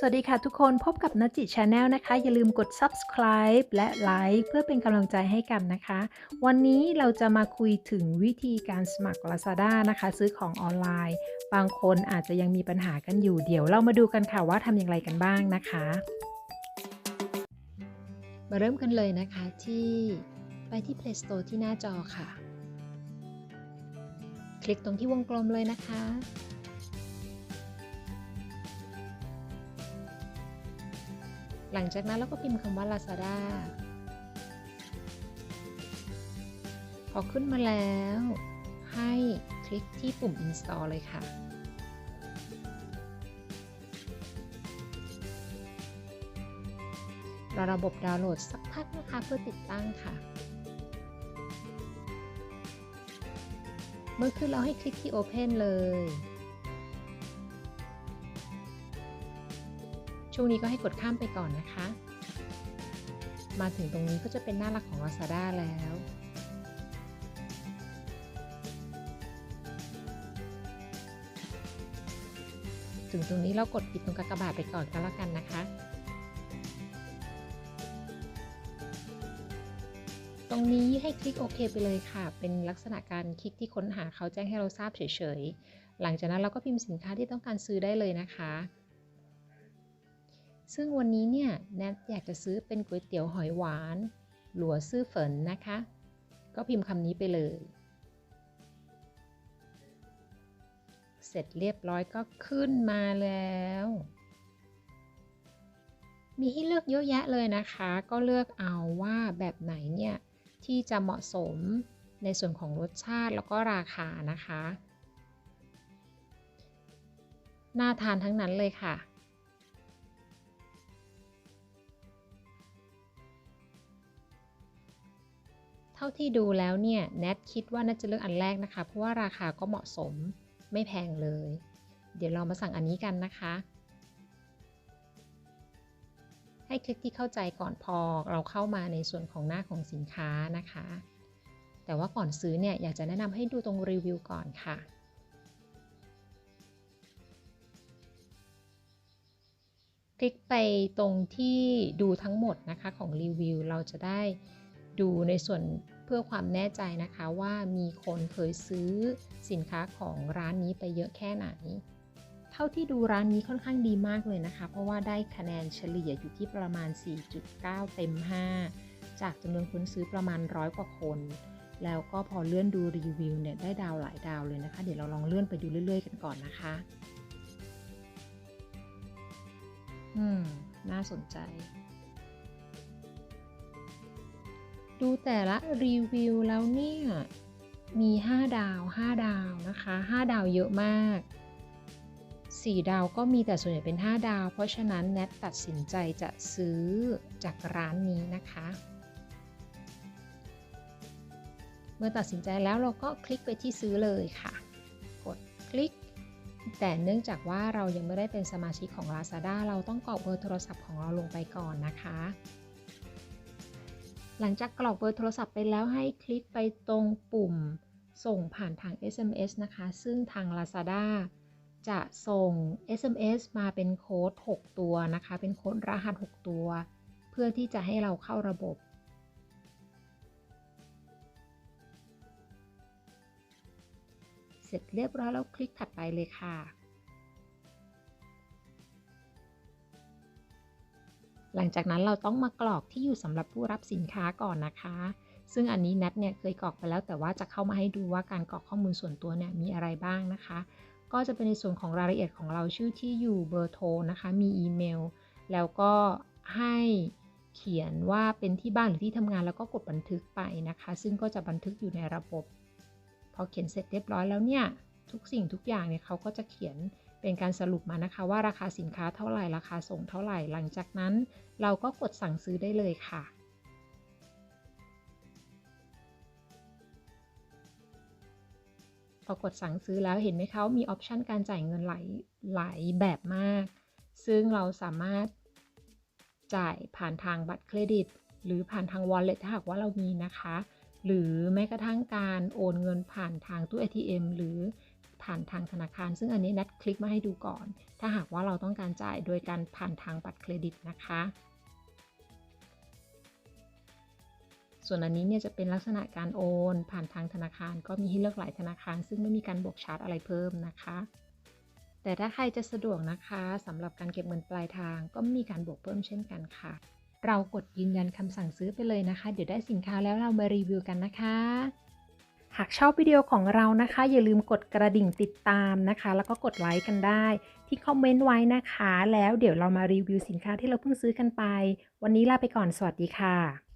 สวัสดีค่ะทุกคนพบกับนจิชาแนลนะคะ อย่าลืมกด subscribe และไลค์เพื่อเป็นกำลังใจให้กันนะคะ วันนี้เราจะมาคุยถึงวิธีการสมัคร Lazada นะคะ ซื้อของออนไลน์ บางคนอาจจะยังมีปัญหากันอยู่ เดี๋ยวเรามาดูกันค่ะว่าทำอย่างไรกันบ้างนะคะ มาเริ่มกันเลยนะคะที่ไปที่ Play Store ที่หน้าจอค่ะ คลิกตรงที่วงกลมเลยนะคะ หลังจากนั้นเราก็พิมพ์คำว่า Lazada พอขึ้นมาแล้ว ให้คลิกที่ปุ่ม Install เลยค่ะ รอระบบดาวน์โหลดสักพักนะคะเพื่อติดตั้งค่ะ เมื่อขึ้นเราให้คลิกที่ Open เลย ช่วงนี้ก็ให้กดข้ามไปก่อนนะคะ มาถึงตรงนี้ก็จะเป็นหน้าหลักของ Lazada แล้วถึงตรงนี้เรากดปิดตรงกากบาทไปก่อนก็แล้วกันนะคะ ตรงนี้ให้คลิกโอเคไปเลยค่ะ เป็นลักษณะการคลิกที่ค้นหาเขาแจ้งให้เราทราบเฉยๆ หลังจากนั้นเราก็พิมพ์สินค้าที่ต้องการซื้อได้เลยนะคะ ซึ่งวันนี้เนี่ยแนทอยากจะซื้อเป็นก๋วยเตี๋ยวหอยหวาน หลัวซื่อเฝนนะคะ ก็พิมพ์คำนี้ไปเลย เสร็จเรียบร้อยก็ขึ้นมาแล้ว มีให้เลือกเยอะแยะเลยนะคะ ก็เลือกเอาว่าแบบไหนเนี่ย ที่จะเหมาะสมในส่วนของรสชาติแล้วก็ราคานะคะ น่าทานทั้งนั้นเลยค่ะ เท่าที่ดูแล้วเนี่ยแนทคิดว่าน่าจะเลือกอันแรกนะคะ เพราะว่าราคาก็เหมาะสมไม่แพงเลย เดี๋ยวเรามาสั่งอันนี้กันนะคะ ให้คลิกที่เข้าใจก่อนพอเราเข้ามาในส่วนของหน้าของสินค้านะคะ แต่ว่าก่อนซื้อเนี่ยอยากจะแนะนำให้ดูตรงรีวิวก่อนค่ะคลิกไปตรงที่ดูทั้งหมดนะคะของรีวิว เราจะได้ดูในส่วน เพื่อความแน่ใจนะคะว่ามีคนเคยซื้อสินค้าของร้านนี้ไปเยอะแค่ไหน เท่าที่ดูร้านนี้ค่อนข้างดีมากเลยนะคะ เพราะว่าได้คะแนนเฉลี่ยอยู่ที่ประมาณ 4.9 เต็ม 5 จากจำนวนคนซื้อประมาณร้อยกว่าคน แล้วก็พอเลื่อนดูรีวิวเนี่ยได้ดาวหลายดาวเลยนะคะ เดี๋ยวเราลองเลื่อนไปดูเรื่อย ๆ กันก่อนนะคะ อืม น่าสนใจ ดูแต่ละรีวิวแล้วเนี่ย มี 5 ดาว 5 ดาวนะคะ 5 ดาวเยอะมาก 4 ดาวก็มีแต่ส่วนใหญ่เป็น 5 ดาว เพราะฉะนั้นแนทตัดสินใจจะซื้อจากร้านนี้นะคะ เมื่อตัดสินใจแล้วเราก็คลิกไปที่ซื้อเลยค่ะ กดคลิก แต่เนื่องจากว่าเรายังไม่ได้เป็นสมาชิกของ Lazada เราต้องกรอกเบอร์โทรศัพท์ของเราลงไปก่อนนะคะ หลังจากกรอกเบอร์โทรศัพท์ไปแล้วให้คลิกไปตรงปุ่ม ส่งผ่านทาง SMS นะคะ ซึ่งทาง Lazada จะส่ง SMS มาเป็นโค้ด 6 ตัวนะคะ เป็นโค้ดรหัส 6 ตัว เพื่อที่จะให้เราเข้าระบบ เสร็จเรียบร้อยแล้วคลิกถัดไปเลยค่ะ หลังจากนั้นเราต้องมากรอกที่อยู่สำหรับผู้รับสินค้าก่อนนะคะ ซึ่งอันนี้นัทเนี่ยเคยกรอกไปแล้ว แต่ว่าจะเข้ามาให้ดูว่าการกรอกข้อมูลส่วนตัวเนี่ยมีอะไรบ้างนะคะ ก็จะเป็นในส่วนของรายละเอียดของเราชื่อที่อยู่เบอร์โทรนะคะ มีอีเมล แล้วก็ให้เขียนว่าเป็นที่บ้านหรือที่ทำงานแล้วก็กดบันทึกไปนะคะ ซึ่งก็จะบันทึกอยู่ในระบบ พอเขียนเสร็จเรียบร้อยแล้วเนี่ยทุกสิ่งทุกอย่างเนี่ยเขาก็จะเขียน เป็นการสรุปมานะคะว่าราคาสินค้าเท่าไหร่ราคาส่งเท่าไหร่หลังจากนั้น เราก็กดสั่งซื้อได้เลยค่ะ พอกดสั่งซื้อแล้วเห็นไหมคะมีออปชันการจ่ายเงินหลายหลายแบบมาก ซึ่งเราสามารถจ่ายผ่านทางบัตรเครดิต หรือผ่านทาง wallet ถ้าหากว่าเรามีนะคะ หรือแม้กระทั่งการโอนเงินผ่านทางตู้ ATM หรือ ผ่านทางธนาคาร ซึ่งอันนี้นัดคลิกมาให้ดูก่อน ถ้าหากว่าเราต้องการจ่ายโดยการผ่านทางบัตรเครดิตนะคะ ส่วนอันนี้เนี่ยจะเป็นลักษณะการโอน ผ่านทางธนาคารก็มีให้เลือกหลายธนาคาร ซึ่งไม่มีการบวกชาร์จอะไรเพิ่มนะคะ แต่ถ้าใครจะสะดวกนะคะสำหรับการเก็บเงินปลายทางก็มีการบวกเพิ่มเช่นกันค่ะ เรากดยืนยันคำสั่งซื้อไปเลยนะคะ เดี๋ยวได้สินค้าแล้วเรามารีวิวกันนะคะ หากชอบวิดีโอของเรานะคะ อย่าลืมกดกระดิ่งติดตามนะคะ แล้วก็กดไลค์กันได้ ที่คอมเมนต์ไว้นะคะ แล้วเดี๋ยวเรามารีวิวสินค้าที่เราเพิ่งซื้อกันไป วันนี้ลาไปก่อนสวัสดีค่ะ